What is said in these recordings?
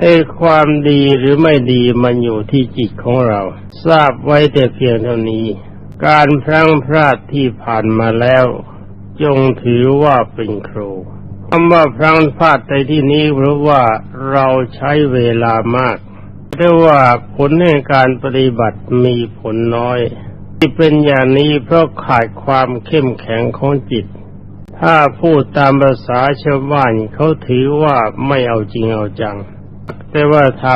ไอ้ความดีหรือไม่ดีมันอยู่ที่จิตของเรา ทราบไว้แต่เพียงเท่านี้ การพลั้งพลาดที่ผ่านมาแล้ว จงถือว่าเป็นครูคำว่าพลั้งพลาดในที่นี้เพราะว่าเราใช้เวลามากแต่ว่าผลในการปฏิบัติมีผลน้อย ที่เป็นอย่างนี้เพราะขาดความเข้มแข็งของจิต ถ้าพูดตามภาษาชาวบ้านเขาถือว่าไม่เอาจริงเอาจัง แต่ว่าท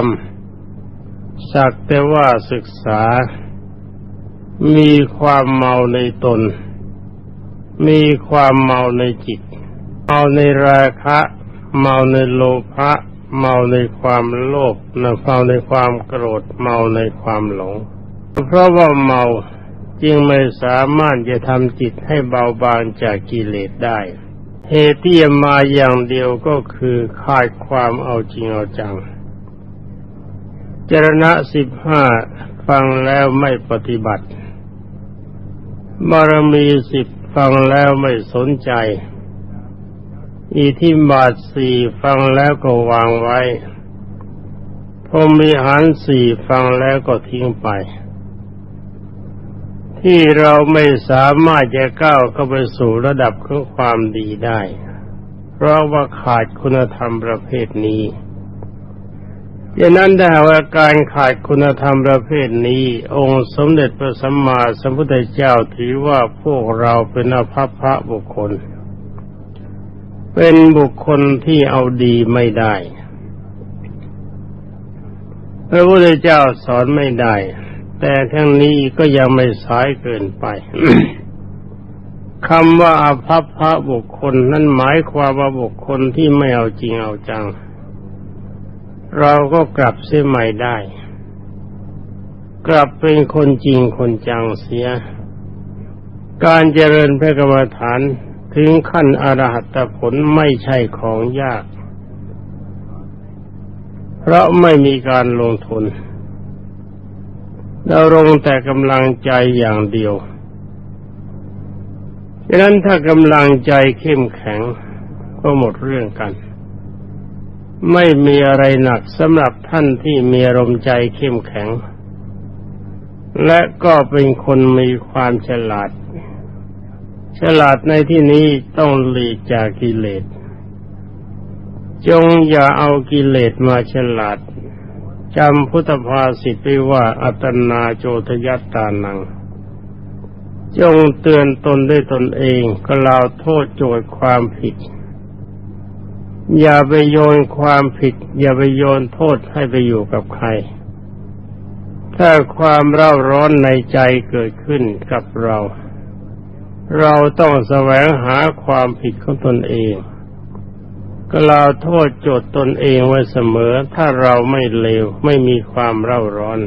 ำสักแต่ว่าศึกษา มีความเมาในตน มีความเมาในจิต เมาในราคะ เมาในโลภะเมาในความโลภนะเมาในความโกรธ เมาในความหลง เพราะว่าเมาจึงไม่สามารถจะทำจิตให้เบาบางจากกิเลสได้ เหตุที่มาอย่างเดียวก็คือขาดความเอาจริงเอาจัง จรณะสิบห้าฟังแล้วไม่ปฏิบัติบารมีสิบฟังแล้วไม่สนใจ อีที่บาทสี่ฟังแล้วก็วางไว้พรมีหารสี่ฟังแล้วก็ทิ้งไป ที่เราไม่สามารถจะก้าวเข้าไปสู่ระดับของความดีได้ เพราะว่าขาดคุณธรรมประเภทนี้ ดังนั้นถ้าหาว่าการขาดคุณธรรมประเภทนี้ องค์สมเด็จพระสัมมาสัมพุทธเจ้าถือว่าพวกเราเป็นอภัพพระบุคคล เป็นบุคคลที่เอาดีไม่ได้ พระพุทธเจ้าสอนไม่ได้ แต่ทั้งนี้ก็ยังไม่สายเกินไปคำว่าอภัพพระบุคคล นั้นหมายความว่าบุคคลที่ไม่เอาจริงเอาจัง เราก็กลับเสียใหม่ได้ กลับเป็นคนจริงคนจังเสีย การเจริญพระกรรมฐานถึงขั้นอรหัตผลไม่ใช่ของยาก เพราะไม่มีการลงทุนเราลงแต่กำลังใจอย่างเดียวดังนั้นถ้ากำลังใจเข้มแข็งก็หมดเรื่องกัน ไม่มีอะไรหนักสำหรับท่านที่มีอารมณ์ใจเข้มแข็ง และก็เป็นคนมีความฉลาด ฉลาดในที่นี้ต้องหลีกจากกิเลส จงอย่าเอากิเลสมาฉลาดจำพุทธภาษิตไว้ว่าอัตนาโจทยัตตานัง จงเตือนตนด้วยตนเองก็ลาวโทษโจทย์ความผิด อย่าไปโยนความผิด อย่าไปโยนโทษให้ไปอยู่กับใคร ถ้าความเร่าร้อนในใจเกิดขึ้นกับเรา เราต้องแสวงหาความผิดของตนเองก็ลาวโทษโจทย์ตนเองไว้เสมอ ถ้าเราไม่เลวไม่มีความเร่าร้อน